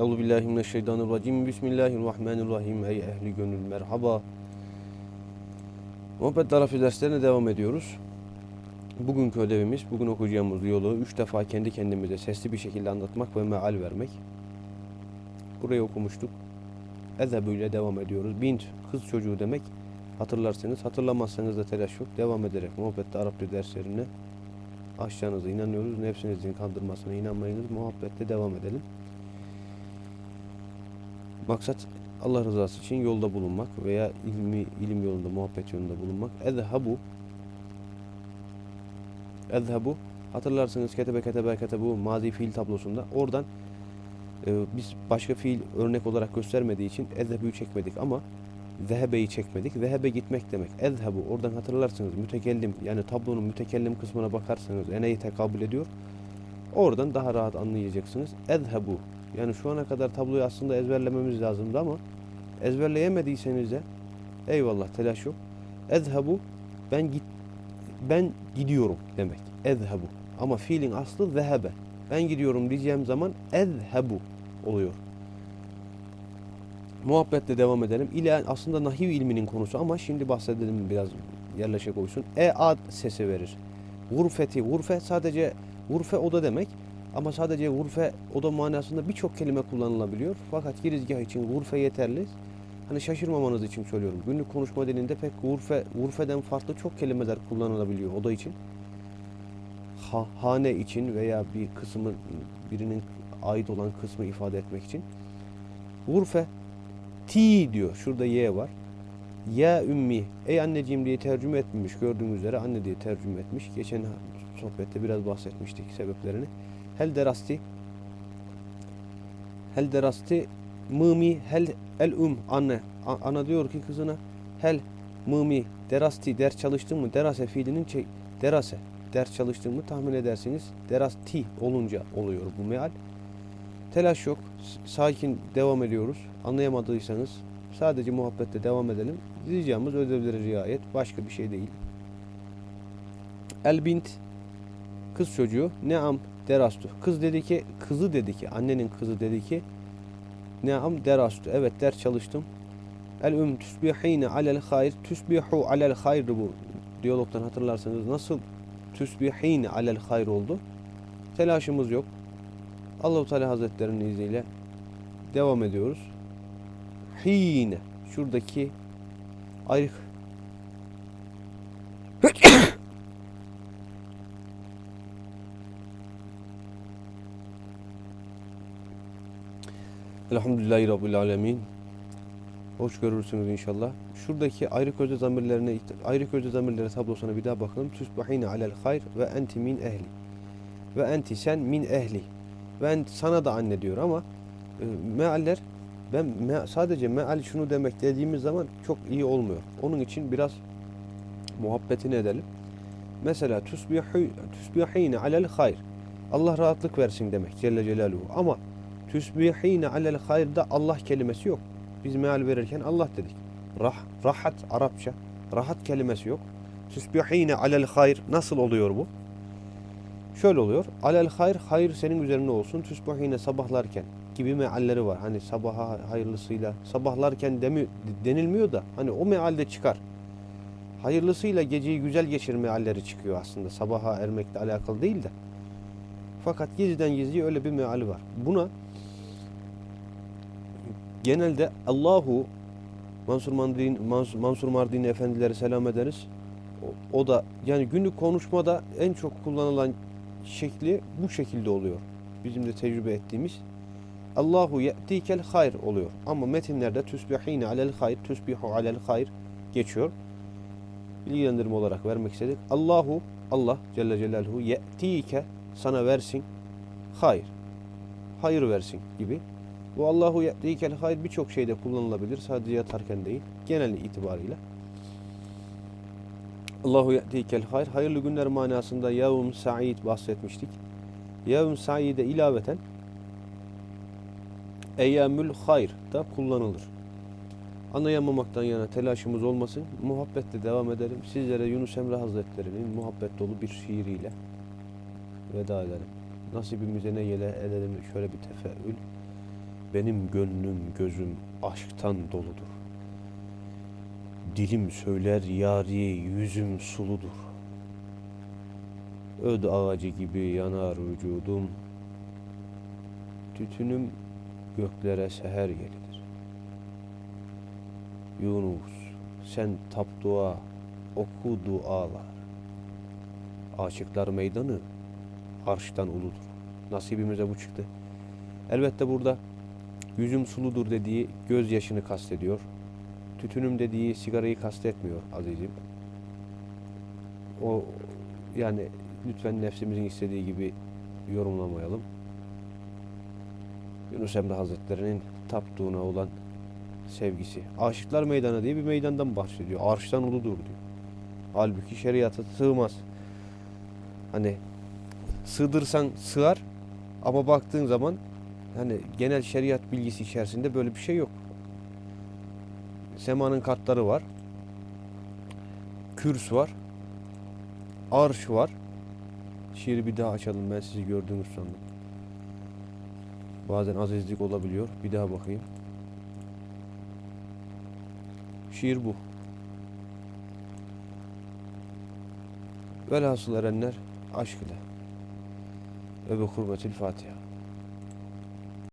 Euzu billahi mineşşeytanirracim. Bismillahirrahmanirrahim. Ey ehli gönül merhaba. Muhabbet tarafı derslerine devam ediyoruz. Bugünkü ödevimiz, bugün okuyacağımız yolu üç defa kendi kendimize sesli bir şekilde anlatmak ve meal vermek. Burayı okumuştuk. Ezhebu ile devam ediyoruz. Bint, kız çocuğu demek. Hatırlarsınız. Hatırlamazsanız da telaş yok. Devam ederek muhabbette Arapça derslerine aşacağınıza inanıyoruz. Nefsinizin kandırmasına inanmayınız. Muhabbette devam edelim. Maksat Allah rızası için yolda bulunmak veya ilmi ilim yolunda, muhabbet yolunda bulunmak. Ezhabu Ezhabu hatırlarsınız ketebe ketebe ketebu mazi fiil tablosunda oradan e, biz başka fiil örnek olarak göstermediği için ezhebu'yu çekmedik ama zehebe'yi çekmedik. Zehebe gitmek demek. Ezhebu oradan hatırlarsınız mütekellim yani tablonun mütekellim kısmına bakarsanız eneyi tekabül ediyor. Oradan daha rahat anlayacaksınız. Ezhebu yani şu ana kadar tabloyu aslında ezberlememiz lazımdı ama ezberleyemediyseniz de eyvallah telaş yok. Ezhebu ben git ben gidiyorum demek. Ezhebu. Ama fiilin aslı zehebe. Ben gidiyorum diyeceğim zaman ezhebu oluyor. Muhabbetle devam edelim. İle aslında nahiv ilminin konusu ama şimdi bahsedelim biraz yerleşe koysun. E ad sesi verir. Gurfeti, gurfe sadece gurfe oda demek. Ama sadece gurfe oda manasında birçok kelime kullanılabiliyor. Fakat girizgah için gurfe yeterli. Hani şaşırmamanız için söylüyorum. Günlük konuşma dilinde pek gurfe, gurfeden farklı çok kelimeler kullanılabiliyor oda için. Ha, hane için veya bir kısmı birinin ait olan kısmı ifade etmek için. Gurfe ti diyor. Şurada y var. Ya ümmi. Ey anneciğim diye tercüme etmemiş. Gördüğünüz üzere anne diye tercüme etmiş. Geçen sohbette biraz bahsetmiştik sebeplerini. Derasti. Hel derasti mımi hel el um anne. Ana diyor ki kızına hel mımi derasti ders çalıştın mı? Derase fiilinin çek derase ders çalıştın mı tahmin edersiniz. Derasti olunca oluyor bu meal. Telaş yok. Sakin devam ediyoruz. Anlayamadıysanız sadece muhabbette devam edelim. Diyeceğimiz ödevlere riayet. Başka bir şey değil. El bint kız çocuğu neam derastu. Kız dedi ki kızı dedi ki annenin kızı dedi ki neam derastu. Evet ders çalıştım. El um tusbihine alel hayr tusbihu alel hayr bu diyalogtan hatırlarsanız nasıl tusbihine alel hayr oldu. Telaşımız yok. Allahu Teala Hazretlerinin izniyle devam ediyoruz. Hine şuradaki ayrık Elhamdülillahi Rabbil Alemin. Hoş görürsünüz inşallah. Şuradaki ayrı közde zamirlerine, ayrı közde zamirlere tablosuna bir daha bakalım. Tusbahine alel hayr ve enti min ehli. Ve enti sen min ehli. Ben sana da anne diyor ama e, mealler ben me- sadece meal şunu demek dediğimiz zaman çok iyi olmuyor. Onun için biraz muhabbetini edelim. Mesela tusbihu tusbihine alel hayr. Allah rahatlık versin demek Celle Celaluhu. Ama tusbihine alel hayr'da Allah kelimesi yok. Biz meal verirken Allah dedik. Rah, rahat Arapça. Rahat kelimesi yok. Tusbihine alel hayr nasıl oluyor bu? Şöyle oluyor. Alel hayr, hayır senin üzerine olsun. Tusbihine sabahlarken gibi mealleri var. Hani sabaha hayırlısıyla sabahlarken demi, denilmiyor da hani o mealde çıkar. Hayırlısıyla geceyi güzel geçir mealleri çıkıyor aslında. Sabaha ermekle alakalı değil de. Fakat gizliden gizliye öyle bir meali var. Buna genelde Allahu Mansur Mardin, Mansur, Mardin efendileri selam ederiz. O, o da yani günlük konuşmada en çok kullanılan şekli bu şekilde oluyor. Bizim de tecrübe ettiğimiz. Allahu ye'tikel hayr oluyor. Ama metinlerde tüsbihine alel hayr, tüsbihu alel hayr geçiyor. Bilgilendirme olarak vermek istedik. Allahu, Allah Celle Celaluhu ye'tike sana versin hayır. Hayır versin gibi. Bu Allahu ye'tikel hayır birçok şeyde kullanılabilir. Sadece yatarken değil. Genel itibarıyla. Allahu ye'tikel hayır. Hayırlı günler manasında yevm sa'id bahsetmiştik. Yevm sa'ide ilaveten eyyamül hayr da kullanılır. Anlayamamaktan yana telaşımız olmasın. Muhabbetle devam edelim. Sizlere Yunus Emre Hazretleri'nin muhabbet dolu bir şiiriyle veda edelim. Nasibimize ne yele edelim şöyle bir tefeül. Benim gönlüm gözüm aşktan doludur. Dilim söyler yari yüzüm suludur. Öd ağacı gibi yanar vücudum. Tütünüm göklere seher gelir. Yunus sen tap dua oku dualar. Aşıklar meydanı arştan uludur. Nasibimize bu çıktı. Elbette burada yüzüm suludur dediği gözyaşını kastediyor. Tütünüm dediği sigarayı kastetmiyor azizim. O yani lütfen nefsimizin istediği gibi yorumlamayalım. Yunus Emre Hazretleri'nin taptuğuna olan sevgisi. Aşıklar Meydanı diye bir meydandan bahsediyor. Arştan uludur diyor. Halbuki şeriata sığmaz. Hani sığdırsan sığar ama baktığın zaman hani genel şeriat bilgisi içerisinde böyle bir şey yok. Semanın katları var. Kürs var. Arş var. Şiiri bir daha açalım. Ben sizi gördüğünüz sandım. Bazen azizlik olabiliyor. Bir daha bakayım. Şiir bu. Velhasıl erenler aşk ile. وبخطبة الفاتحة.